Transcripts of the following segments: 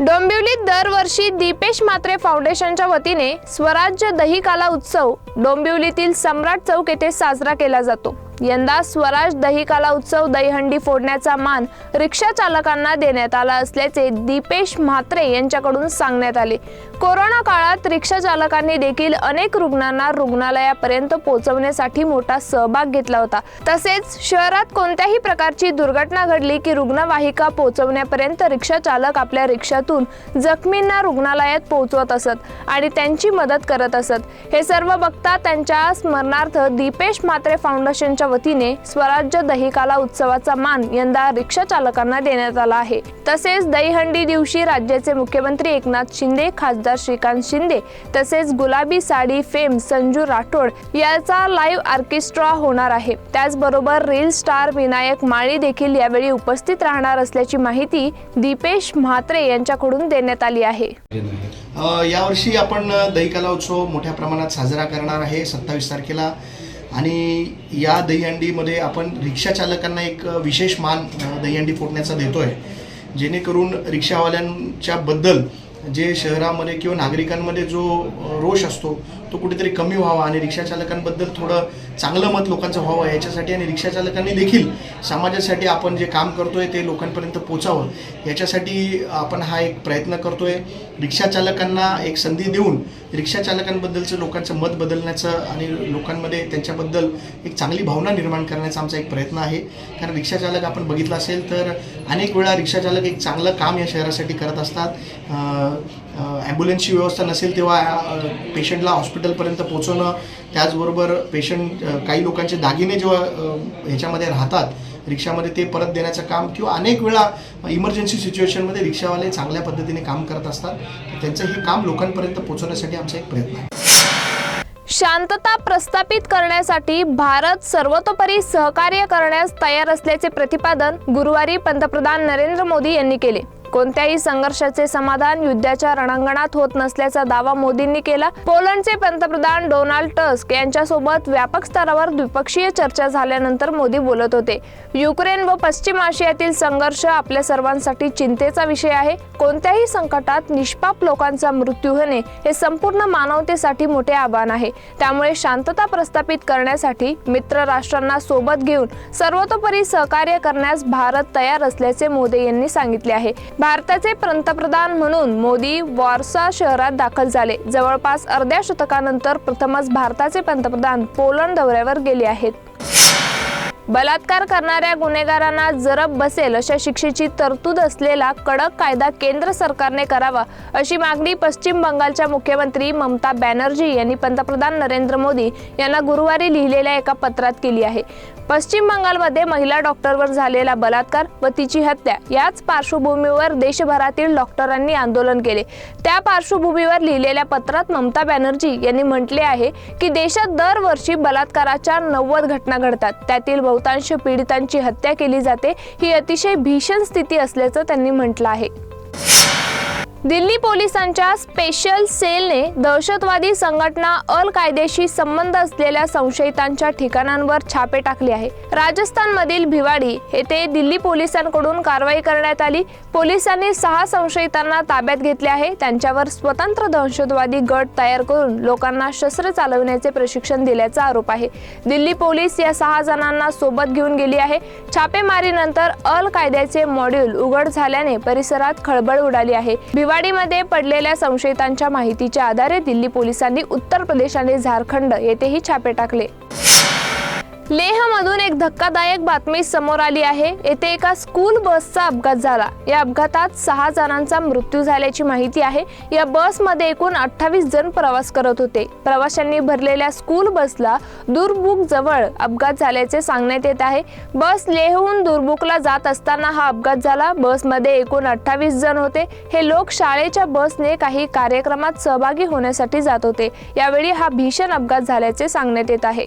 डोंबिवलीत दरवर्षी दीपेश म्हात्रे फाउंडेशनच्या वतीने स्वराज्य दहिकाला उत्सव डोंबिवलीतील सम्राट चौक येथे साजरा केला जातो. यंदा स्वराज दहिकाला उत्सव दहीहंडी फोडण्याचा मान रिक्षा चालकांना देण्यात आला असल्याचे दीपेश म्हात्रे यांच्याकडून सांगण्यात आले. कोरोना काळात रिक्षा चालकांनी देखील अनेक रुग्णांना रुग्णालयापर्यंत पोहोचवण्यासाठी मोठा सहभाग घेतला होता. तसेच शहरात कोणत्याही प्रकारची दुर्घटना घडली की रुग्णवाहिका पोहोचवण्यापर्यंत रिक्षा चालक आपल्या रिक्षातून जखमींना रुग्णालयात पोहोचवत असत आणि त्यांची मदत करत असत. हे सर्व बघता त्यांच्या स्मरणार्थ दीपेश म्हात्रे फाउंडेशनच्या वतीने स्वराज्य दहिकाला उत्सवाचा मान यंदा रिक्षा चालकांना देण्यात आला आहे. तसेच दहीहंडी दिवशी राज्याचे मुख्यमंत्री एकनाथ शिंदे खासदार श्रीकांत शिंदे तसेच गुलाबी साडी फेम संजू राठोड याचा लाईव्ह ऑर्केस्ट्रा होणार आहे. त्याचबरोबर रील स्टार विनायक माळी देखील यावेळी उपस्थित राहणार असल्याची माहिती दीपेश म्हात्रे यांच्याकडून देण्यात आली आहे. यावर्षी आपण दहीकाला उत्सव मोठ्या प्रमाणात साजरा करणार आहे सत्तावीस तारखेला. आणि या दहीहंडीमध्ये आपण रिक्षा चालकांना एक विशेष मान दहीहंडी फोडण्याचा देतो आहे जेणेकरून रिक्षावाल्यांच्या बद्दल जे शहरामध्ये किंवा नागरिकांमध्ये जो रोष असतो तो कुठेतरी कमी व्हावा आणि रिक्षाचालकांबद्दल थोडं चांगलं मत लोकांचं व्हावं याच्यासाठी आणि रिक्षाचालकांनी देखील समाजासाठी आपण जे काम करतोय ते लोकांपर्यंत पोचावं. याच्यासाठी आपण हा एक प्रयत्न करतोय. रिक्षाचालकांना एक संधी देऊन रिक्षाचालकांबद्दलचं लोकांचं मत बदलण्याचं आणि लोकांमध्ये त्यांच्याबद्दल एक चांगली भावना निर्माण करण्याचा आमचा एक प्रयत्न आहे. कारण रिक्षाचालक आपण बघितलं असेल तर अनेक वेळा रिक्षाचालक एक चांगलं काम या शहरासाठी करत असतात. ॲम्ब्युलन्सची व्यवस्था नसेल तेव्हा पेशंटला हॉस्पिटलपर्यंत पोचवणं त्याचबरोबर पेशंट काही लोकांचे दागिने जेव्हा ह्याच्यामध्ये राहतात रिक्षामध्ये ते परत देण्याचं काम किंवा अनेक वेळा इमर्जन्सी सिच्युएशनमध्ये रिक्षावाले चांगल्या पद्धतीने काम करत असतात त्यांचं हे काम लोकांपर्यंत पोहोचवण्यासाठी आमचा एक प्रयत्न आहे. शांतता प्रस्थापित करण्यासाठी भारत सर्वतोपरी सहकार्य करण्यास तयार असल्याचे प्रतिपादन गुरुवारी पंतप्रधान नरेंद्र मोदी यांनी केले. कोणत्याही संघर्षाचे समाधान युद्धाच्या रणांगणात होत नसल्याचा दावा मोदींनी केला. पोलंडचे पंतप्रधान डोनाल्ड टस्क यांच्यासोबत व्यापक स्तरावर द्विपक्षीय चर्चा झाल्यानंतर मोदी बोलत होते. युक्रेन व पश्चिम आशियातील संघर्ष आपल्या सर्वांसाठी चिंतेचा विषय आहे. कोणत्याही संकटात निष्पाप लोकांचा मृत्यू होणे हे संपूर्ण मानवतेसाठी मोठे आव्हान आहे. त्यामुळे शांतता प्रस्थापित करण्यासाठी मित्र राष्ट्रांना सोबत घेऊन सर्वतोपरी सहकार्य करण्यास भारत तयार असल्याचे मोदी यांनी सांगितले आहे. भारताचे पंतप्रधान म्हणून मोदी वॉर्सा शहरात दाखल झाले. जवळपास अर्ध्या शतकानंतर प्रथमच भारताचे पंतप्रधान पोलंड दौऱ्यावर गेले आहेत. बलात्कार करणाऱ्या गुन्हेगारांना जरब बसेल अशा शिक्षेची तरतूद असलेला कडक कायदा केंद्र सरकारने करावा अशी मागणी पश्चिम बंगालच्या मुख्यमंत्री ममता बॅनर्जी यांनी पंतप्रधान नरेंद्र मोदी यांना गुरुवारी लिहिलेल्या एका पत्रात केली आहे. पश्चिम बंगालमध्ये महिला डॉक्टरवर झालेला बलात्कार व तिची हत्या याच पार्श्वभूमीवर देशभरातील डॉक्टरांनी आंदोलन केले. त्या पार्श्वभूमीवर लिहिलेल्या पत्रात ममता बॅनर्जी यांनी म्हटले आहे की देशात दरवर्षी बलात्काराच्या नव्वद घटना घडतात. त्यातील बहुतांश पीडितांची हत्या केली जाते ही अतिशय भीषण स्थिती असल्याचं त्यांनी म्हटलं आहे. दिल्ली पोलिसांच्या स्पेशल सेलने दहशतवादी संघटना अल कायदेशी संबंध असलेल्या संशयितांच्या ठिकाणांवर छापे टाकले आहे. राजस्थानमधील भिवाडी येथे दिल्ली पोलिसांकडून कारवाई करण्यात आली. पोलिसांनी सहा संशयितांना ताब्यात घेतले आहे. त्यांच्यावर स्वतंत्र दहशतवादी गट तयार करून लोकांना शस्त्र चालवण्याचे प्रशिक्षण दिल्याचा आरोप आहे. दिल्ली पोलीस या सहा जणांना सोबत घेऊन गेली आहे. छापेमारीनंतर अल कायद्याचे मॉड्यूल उघड झाल्याने परिसरात खळबळ उडाली आहे. दिवाडीमध्ये पडलेल्या संशयितांच्या माहितीच्या आधारे दिल्ली पोलिसांनी उत्तर प्रदेश आणि झारखंड येथेही छापे टाकले. लेहमधून एक धक्कादायक बातमी समोर आली आहे. येथे एका स्कूल बसचा अपघात झाला. या अपघातात सहा जणांचा मृत्यू झाल्याची माहिती आहे. या बसमध्ये एकूण अठ्ठावीस जण प्रवास करत होते. प्रवाशांनी भरलेल्या स्कूल बसला दुर्बुक जवळ अपघात झाल्याचे सांगण्यात येत आहे. बस लेहहून दुर्बुकला जात असताना हा अपघात झाला. बसमध्ये एकूण अठ्ठावीस जण होते. हे लोक शाळेच्या बसने काही कार्यक्रमात सहभागी होण्यासाठी जात होते. यावेळी हा भीषण अपघात झाल्याचे सांगण्यात येत आहे.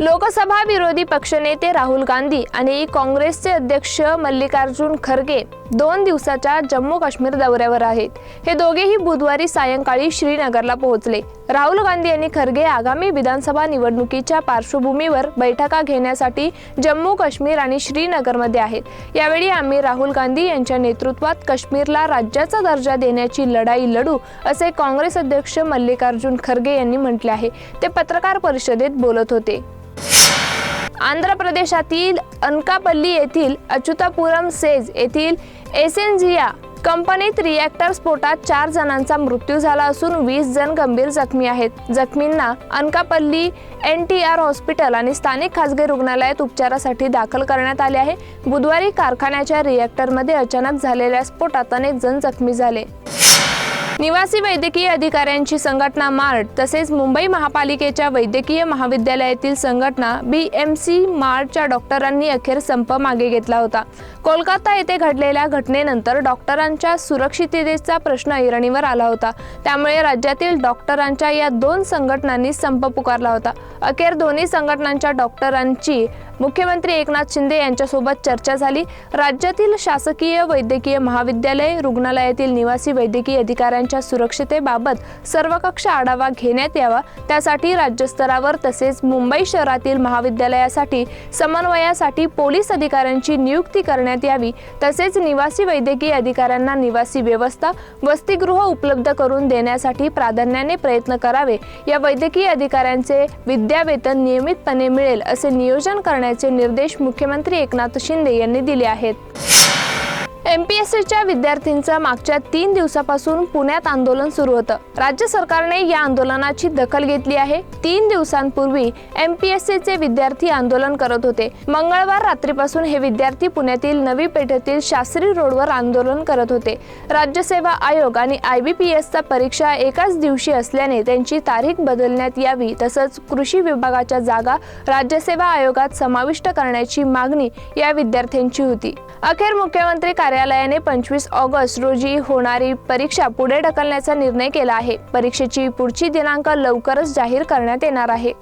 लोकसभा विरोधी पक्षनेते राहुल गांधी आणि काँग्रेसचे अध्यक्ष मल्लिकार्जुन खरगे दोन दिवसाच्या जम्मू काश्मीर दौऱ्यावर आहेत. हे दोघेही बुधवारी सायंकाळी श्रीनगरला पोहोचले. राहुल गांधी यांनी खरगे आगामी विधानसभा निवडणुकीच्या पार्श्वभूमीवर बैठका घेण्यासाठी जम्मू काश्मीर आणि श्रीनगरमध्ये आहेत. यावेळी आम्ही राहुल गांधी यांच्या नेतृत्वात काश्मीरला राज्याचा दर्जा देण्याची लढाई लढू असे काँग्रेस अध्यक्ष मल्लिकार्जुन खरगे यांनी म्हटले आहे. ते पत्रकार परिषदेत बोलत होते. आंध्र प्रदेशातील अनकापल्ली येथील अच्युतापुरम सेज येथील एसेन्झिया कंपनीत रिॲक्टर स्फोटात चार जणांचा मृत्यू झाला असून वीस जण गंभीर जखमी आहेत. जखमींना Anakapalli N T R hospital आणि स्थानिक खासगी रुग्णालयात उपचारासाठी दाखल करण्यात आले आहे. बुधवारी कारखान्याच्या रिॲक्टरमध्ये अचानक झालेल्या स्फोटात अनेक जण जखमी झाले. निवासी वैद्यकीय अधिकाऱ्यांची संघटना मार्ट तसेच मुंबई महापालिकेच्या वैद्यकीय महाविद्यालयातील संघटना बी एम सी मार्टच्या डॉक्टरांनी अखेर संप मागे घेतला होता. कोलकाता येथे घडलेल्या घटनेनंतर डॉक्टरांच्या सुरक्षिततेचा प्रश्न ऐरणीवर आला होता. त्यामुळे राज्यातील डॉक्टरांच्या या दोन संघटनांनी संप पुकारला होता. अखेर दोन्ही संघटनांच्या डॉक्टरांची मुख्यमंत्री एकनाथ शिंदे यांच्यासोबत चर्चा झाली. राज्यातील शासकीय वैद्यकीय महाविद्यालय रुग्णालयातील निवासी वैद्यकीय अधिकाऱ्यांच्या सुरक्षतेबाबत सर्वकक्ष आढावा घेण्यात यावा. त्यासाठी राज्यस्तरावर तसेच मुंबई शहरातील महाविद्यालयासाठी समन्वयासाठी पोलीस अधिकाऱ्यांची नियुक्ती करण्यात यावी. तसेच निवासी वैद्यकीय अधिकाऱ्यांना निवासी व्यवस्था वसतिगृह उपलब्ध करून देण्यासाठी प्राधान्याने प्रयत्न करावे. या वैद्यकीय अधिकाऱ्यांचे विद्यावेतन नियमितपणे मिळेल असे नियोजन करण्याचे निर्देश मुख्यमंत्री एकनाथ शिंदे यांनी दिले आहेत. एम पी एस सीच्या विद्यार्थ्यांचं मागच्या तीन दिवसापासून पुण्यात आंदोलन सुरू होतं. राज्य सरकारने या आंदोलनाची दखल घेतली आहे. तीन दिवसांपूर्वी एम पी एस सीचे विद्यार्थी आंदोलन करत होते. मंगळवार रात्रीपासून हे विद्यार्थी पुण्यातील नवी पेठेतील शास्त्री रोडवर आंदोलन करत होते. राज्यसेवा आयोग आणि आय बी पी एसचा परीक्षा एकाच दिवशी असल्याने त्यांची तारीख बदलण्यात यावी तसंच कृषी विभागाच्या जागा राज्यसेवा आयोगात समाविष्ट करण्याची मागणी या विद्यार्थ्यांची होती. अखेर मुख्यमंत्री कार्य कार्यालयाने पंचवीस ऑगस्ट रोजी होणारी परीक्षा पुढे ढकलण्याचा निर्णय केला आहे. परीक्षेची पुढची दिनांक लवकरच जाहीर करण्यात येणार आहे.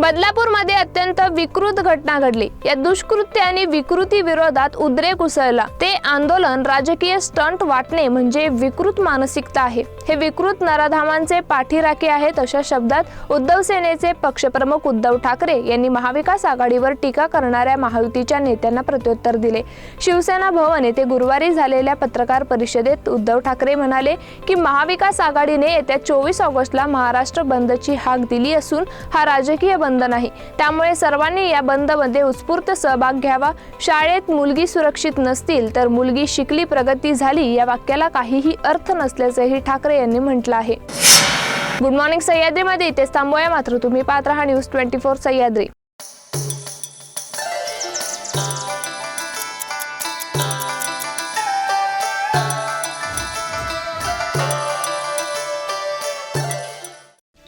बदलापूरमध्ये अत्यंत विकृत घटना घडली. या दुष्कृत्य आणि विकृती विरोधात उद्रेक उसळला. ते आंदोलन राजकीय स्टंट वाटणे म्हणजे विकृत मानसिकता आहे. हे विकृत नराधामांचे पाठीराखे आहेत अशा शब्दात उद्धव सेनेचे पक्षप्रमुख उद्धव ठाकरे यांनी महाविकास आघाडीवर टीका करणाऱ्या महायुतीच्या नेत्यांना प्रत्युत्तर दिले. शिवसेना भवन येथे गुरुवारी झालेल्या पत्रकार परिषदेत उद्धव ठाकरे म्हणाले की महाविकास आघाडीने येत्या चोवीस ऑगस्टला महाराष्ट्र बंदची हाक दिली असून हा राजकीय बंद नाही. त्यामुळे सर्वांनी या बंदमध्ये उत्स्फूर्त सहभाग घ्यावा. शाळेत मुलगी सुरक्षित नसतील तर मुलगी शिकली प्रगती झाली या वाक्याला काहीही अर्थ नसल्याचंही ठाकरे यांनी म्हटलं आहे. गुड मॉर्निंग सह्याद्रीमध्ये इथेच थांबूया. मात्र तुम्ही पाहत राहा न्यूज ट्वेंटी फोर सह्याद्री.